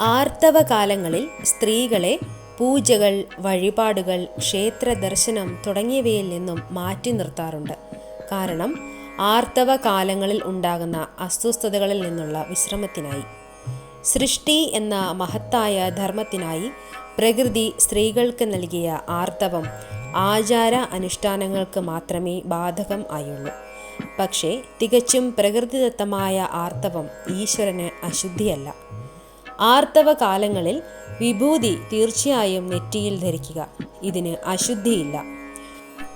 ആർത്തവകാലങ്ങളിൽ സ്ത്രീകളെ പൂജകൾ വഴിപാടുകൾ ക്ഷേത്ര ദർശനം തുടങ്ങിയവയിൽ നിന്നും മാറ്റി നിർത്താറുണ്ട്. കാരണം ആർത്തവ കാലങ്ങളിൽ ഉണ്ടാകുന്ന അസ്വസ്ഥതകളിൽ നിന്നുള്ള വിശ്രമത്തിനായി. സൃഷ്ടി എന്ന മഹത്തായ ധർമ്മത്തിനായി പ്രകൃതി സ്ത്രീകൾക്ക് നൽകിയ ആർത്തവം ആചാര അനുഷ്ഠാനങ്ങൾക്ക് മാത്രമേ ബാധകം ആയുള്ളൂ. പക്ഷേ തികച്ചും പ്രകൃതിദത്തമായ ആർത്തവം ഈശ്വരന് അശുദ്ധിയല്ല. ആർത്തവ കാലങ്ങളിൽ വിഭൂതി തീർച്ചയായും നെറ്റിയിൽ ധരിക്കുക. ഇതിന് അശുദ്ധിയില്ല.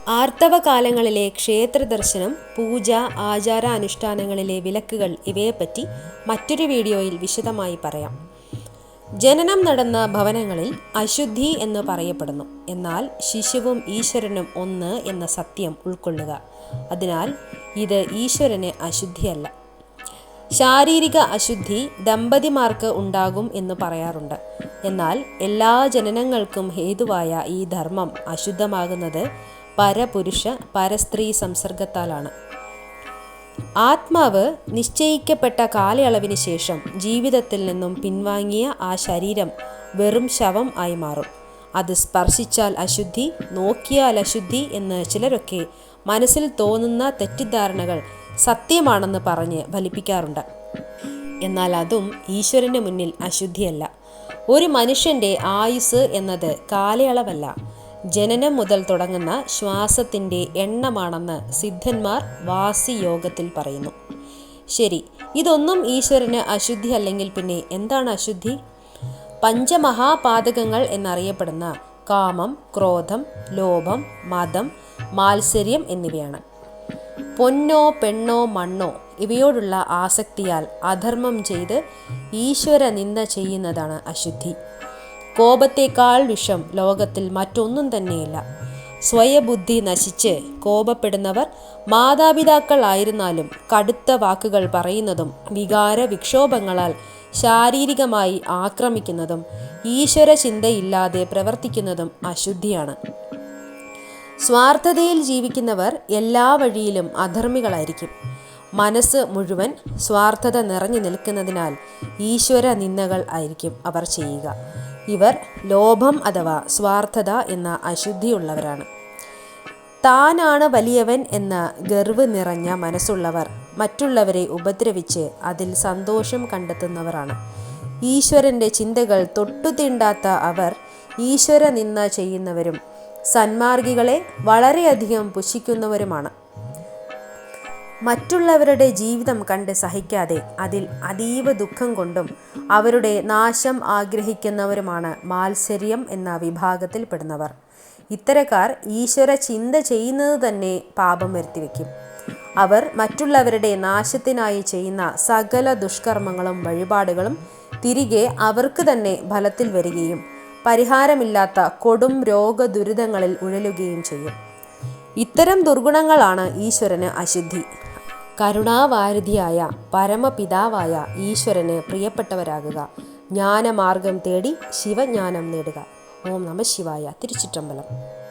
ആർത്തവ കാലങ്ങളിലെ ക്ഷേത്ര ദർശനം പൂജ ആചാര അനുഷ്ഠാനങ്ങളിലെ വിലക്കുകൾ ഇവയെപ്പറ്റി മറ്റൊരു വീഡിയോയിൽ വിശദമായി പറയാം. ജനനം നടന്ന ഭവനങ്ങളിൽ അശുദ്ധി എന്ന് പറയപ്പെടുന്നു. എന്നാൽ ശിശുവും ഈശ്വരനും ഒന്ന് എന്ന സത്യം ഉൾക്കൊള്ളുക. അതിനാൽ ഇത് ഈശ്വരന് അശുദ്ധിയല്ല. ശാരീരിക അശുദ്ധി ദമ്പതിമാർക്ക് ഉണ്ടാകും എന്ന് പറയാറുണ്ട്. എന്നാൽ എല്ലാ ജനനങ്ങൾക്കും ഹേതുവായ ഈ ധർമ്മം അശുദ്ധമാകുന്നത് പരപുരുഷ പരസ്ത്രീ സംസർഗത്താലാണ്. ആത്മാവ് നിശ്ചയിക്കപ്പെട്ട കാലയളവിന് ശേഷം ജീവിതത്തിൽ നിന്നും പിൻവാങ്ങിയ ആ ശരീരം വെറും ശവം ആയി മാറും. അത് സ്പർശിച്ചാൽ അശുദ്ധി നോക്കിയാൽ അശുദ്ധി എന്ന് ചിലരൊക്കെ മനസ്സിൽ തോന്നുന്ന തെറ്റിദ്ധാരണകൾ സത്യമാണെന്ന് പറഞ്ഞ് ഫലിപ്പിക്കാറുണ്ട്. എന്നാൽ അതും ഈശ്വരന്റെ മുന്നിൽ അശുദ്ധിയല്ല. ഒരു മനുഷ്യന്റെ ആയുസ് എന്നത് കാലയളവല്ല. ജനനം മുതൽ തുടങ്ങുന്ന ശ്വാസത്തിന്റെ എണ്ണമാണെന്ന് സിദ്ധന്മാർ വാസി യോഗത്തിൽ പറയുന്നു. ശരി ഇതൊന്നും ഈശ്വരന് അശുദ്ധി അല്ലെങ്കിൽ പിന്നെ എന്താണ് അശുദ്ധി? പഞ്ചമഹാപാതകങ്ങൾ എന്നറിയപ്പെടുന്ന കാമം ക്രോധം ലോഭം മതം മാത്സര്യം എന്നിവയാണ്. പൊന്നോ പെണ്ണോ മണ്ണോ ഇവയോടുള്ള ആസക്തിയാൽ അധർമ്മം ചെയ്ത് ഈശ്വര നിന്ദ ചെയ്യുന്നതാണ് അശുദ്ധി. കോപത്തേക്കാൾ വിഷം ലോകത്തിൽ മറ്റൊന്നും തന്നെയില്ല. സ്വയബുദ്ധി നശിച്ച് കോപപ്പെടുന്നവർ മാതാപിതാക്കൾ ആയിരുന്നാലും കടുത്ത വാക്കുകൾ പറയുന്നതും വികാര വിക്ഷോഭങ്ങളാൽ ശാരീരികമായി ആക്രമിക്കുന്നതും ഈശ്വര ചിന്തയില്ലാതെ പ്രവർത്തിക്കുന്നതും അശുദ്ധിയാണ്. സ്വാർത്ഥതയിൽ ജീവിക്കുന്നവർ എല്ലാ വഴിയിലും അധർമ്മികളായിരിക്കും. മനസ്സ് മുഴുവൻ സ്വാർത്ഥത നിറഞ്ഞു നിൽക്കുന്നതിനാൽ ഈശ്വര നിന്ദകൾ ആയിരിക്കും അവർ ചെയ്യുക. ഇവർ ലോഭം അഥവാ സ്വാർത്ഥത എന്ന അശുദ്ധിയുള്ളവരാണ്. താനാണ് വലിയവൻ എന്ന ഗർവ് നിറഞ്ഞ മനസ്സുള്ളവർ മറ്റുള്ളവരെ ഉപദ്രവിച്ച് അതിൽ സന്തോഷം കണ്ടെത്തുന്നവരാണ്. ഈശ്വരന്റെ ചിന്തകൾ തൊട്ടുതീണ്ടാത്ത അവർ ഈശ്വര നിന്ന ചെയ്യുന്നവരും സന്മാർഗികളെ വളരെയധികം പുഷിക്കുന്നവരുമാണ് മറ്റുള്ളവരുടെ ജീവിതം കണ്ട് സഹിക്കാതെ അതിൽ അതീവ ദുഃഖം കൊണ്ടും അവരുടെ നാശം ആഗ്രഹിക്കുന്നവരുമാണ് മാത്സര്യം എന്ന വിഭാഗത്തിൽപ്പെടുന്നവർ ഇത്തരക്കാർ ഈശ്വര ചിന്ത ചെയ്യുന്നത് തന്നെ പാപം വരുത്തിവെക്കും അവർ മറ്റുള്ളവരുടെ നാശത്തിനായി ചെയ്യുന്ന സകല ദുഷ്കർമ്മങ്ങളും വഴിപാടുകളും തിരികെ അവർക്ക് തന്നെ ഫലത്തിൽ വരികയും പരിഹാരമില്ലാത്ത കൊടും രോഗ ദുരിതങ്ങളിൽ ഉഴലുകയും ചെയ്യും. ഇത്തരം ദുർഗുണങ്ങളാണ് ഈശ്വരന് അശുദ്ധി. കരുണാവാരിധിയായ പരമപിതാവായ ഈശ്വരന് പ്രിയപ്പെട്ടവരാകുക. ജ്ഞാനമാർഗം തേടി ശിവജ്ഞാനം നേടുക. ഓം നമ ശിവായ. തിരുച്ചിറ്റമ്പലം.